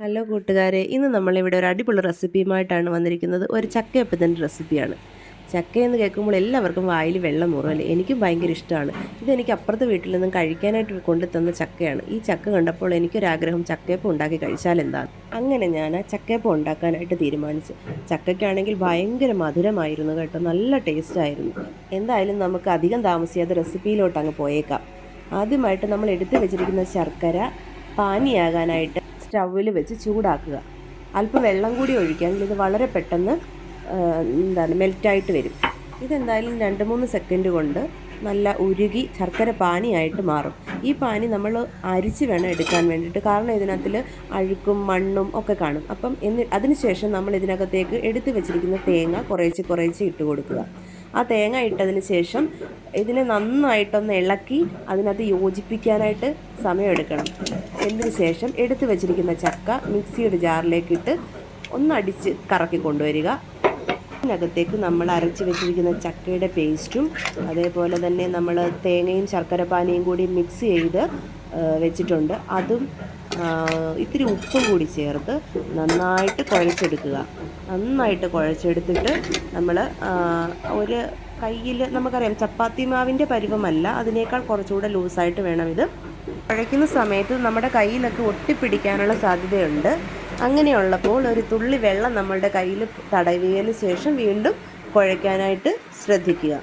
Hello കൂട്ടുകാരെ ഇന്ന് നമ്മളിവിടെ ഒരു അടിപൊളി റെസിപ്പിയുമായിട്ടാണ് വന്നിരിക്കുന്നത്. ഒരു ചക്കയപ്പത്തിന്റെ റെസിപ്പിയാണ്. ചക്ക എന്ന് കേൾക്കുമ്പോൾ എല്ലാവർക്കും വായിൽ വെള്ളം മുറുമല്ലേ എനിക്കും ഭയങ്കര ഇഷ്ടമാണ്. ഇതെനിക്ക് അപ്പുറത്തെ വീട്ടിൽ നിന്നും കഴിക്കാനായിട്ട് കൊണ്ടു തന്ന ചക്കയാണ്. ഈ ചക്ക കണ്ടപ്പോൾ എനിക്കൊരാഗ്രഹം ചക്കയപ്പം ഉണ്ടാക്കി കഴിച്ചാൽ എന്താണ്? അങ്ങനെ ഞാൻ ആ ചക്കയപ്പം ഉണ്ടാക്കാനായിട്ട് തീരുമാനിച്ചു. ചക്കയ്ക്കാണെങ്കിൽ ഭയങ്കര മധുരമായിരുന്നു കേട്ടോ. നല്ല ടേസ്റ്റ് ആയിരുന്നു എന്തായാലും നമുക്ക് അധികം താമസിയാതെ റെസിപ്പിയിലോട്ട് അങ്ങ് പോയേക്കാം. ആദ്യമായിട്ട് നമ്മൾ എടുത്തു വെച്ചിരിക്കുന്ന ശർക്കര പാനിയാകാനായിട്ട് സ്റ്റൗവിൽ വെച്ച് ചൂടാക്കുക. അല്പം വെള്ളം കൂടി ഒഴിക്കുകയാണെങ്കിൽ ഇത് വളരെ പെട്ടെന്ന് എന്താണ് മെൽറ്റായിട്ട് വരും. ഇതെന്തായാലും രണ്ട് മൂന്ന് സെക്കൻഡ് കൊണ്ട് നല്ല ഉരുകി ശർക്കര പാനിയായിട്ട് മാറും. ഈ പാനി നമ്മൾ അരിച്ച് വേണം എടുക്കാൻ വേണ്ടിയിട്ട്. കാരണം ഇതിനകത്തിൽ അഴുക്കും മണ്ണും ഒക്കെ കാണും. അപ്പം എന്നി അതിനുശേഷം നമ്മൾ ഇതിനകത്തേക്ക് എടുത്തു വെച്ചിരിക്കുന്ന തേങ്ങ കുറേശ്ശെ കുറേശ്ശെ ഇട്ട് കൊടുക്കുക. ആ തേങ്ങ ഇട്ടതിന് ശേഷം ഇതിനെ നന്നായിട്ടൊന്ന് ഇളക്കി അതിനകത്ത് യോജിപ്പിക്കാനായിട്ട് സമയമെടുക്കണം എന്നതിന് ശേഷം എടുത്തു വെച്ചിരിക്കുന്ന ചക്ക മിക്സിയുടെ ജാറിലേക്കിട്ട് ഒന്നടിച്ച് കറക്കി കൊണ്ടുവരിക. അതിനകത്തേക്ക് നമ്മൾ അരച്ച് വെച്ചിരിക്കുന്ന ചക്കയുടെ പേസ്റ്റും അതേപോലെ തന്നെ നമ്മൾ തേങ്ങയും ശർക്കര പാനിയും കൂടി മിക്സ് ചെയ്ത് വെച്ചിട്ടുണ്ട്. അതും ഇത്തിരി ഉപ്പും കൂടി ചേർത്ത് നന്നായിട്ട് കുഴച്ചെടുക്കുക. നന്നായിട്ട് കുഴച്ചെടുത്തിട്ട് നമ്മൾ ഒരു കയ്യിൽ നമുക്കറിയാം ചപ്പാത്തി മാവിന്റെ പരുവമല്ല അതിനേക്കാൾ കുറച്ചുകൂടെ ലൂസായിട്ട് വേണം ഇത്. കുഴയ്ക്കുന്ന സമയത്ത് നമ്മുടെ കയ്യിലൊക്കെ ഒട്ടിപ്പിടിക്കാനുള്ള സാധ്യതയുണ്ട്. അങ്ങനെയുള്ളപ്പോൾ ഒരു തുള്ളി വെള്ളം നമ്മളുടെ കയ്യിൽ തടവിയതിന് ശേഷം വീണ്ടും കുഴയ്ക്കാനായിട്ട് ശ്രദ്ധിക്കുക.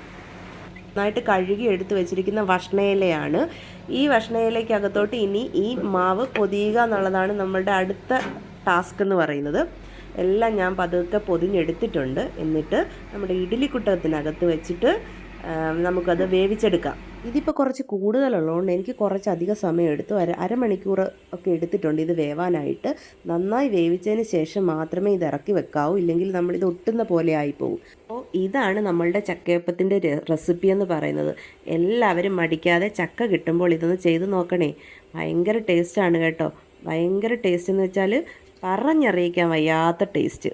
നന്നായിട്ട് കഴുകി എടുത്തു വെച്ചിരിക്കുന്ന വഷ്ണയിലയാണ്. ഈ വഷ്ണയിലയ്ക്കകത്തോട്ട് ഇനി ഈ മാവ് പൊതിയുക എന്നുള്ളതാണ് നമ്മളുടെ അടുത്ത ടാസ്ക് എന്ന് പറയുന്നത്. എല്ലാം ഞാൻ പതുക്കെ പൊതിഞ്ഞെടുത്തിട്ടുണ്ട്. എന്നിട്ട് നമ്മുടെ ഇഡ്ഡലിക്കുട്ടകത്തിനകത്ത് വെച്ചിട്ട് നമുക്കത് വേവിച്ചെടുക്കാം. ഇതിപ്പോൾ കുറച്ച് കൂടുതലുള്ളതുകൊണ്ട് എനിക്ക് കുറച്ച് അധിക സമയം എടുത്തു അര അരമണിക്കൂർ ഒക്കെ എടുത്തിട്ടുണ്ട് ഇത് വേവാനായിട്ട്. നന്നായി വേവിച്ചതിന് ശേഷം മാത്രമേ ഇത് ഇറക്കി വെക്കാവൂ. ഇല്ലെങ്കിൽ നമ്മളിത് ഒട്ടുന്ന പോലെ ആയിപ്പോവും. അപ്പോൾ ഇതാണ് നമ്മളുടെ ചക്കയപ്പത്തിന്റെ റെസിപ്പി എന്ന് പറയുന്നത്. എല്ലാവരും മടിക്കാതെ ചക്ക കിട്ടുമ്പോൾ ഇതൊന്ന് ചെയ്ത് നോക്കണേ. ഭയങ്കര ടേസ്റ്റാണ് കേട്ടോ. ഭയങ്കര ടേസ്റ്റ് എന്ന് വെച്ചാൽ പറഞ്ഞറിയിക്കാൻ വയ്യാത്ത ടേസ്റ്റ്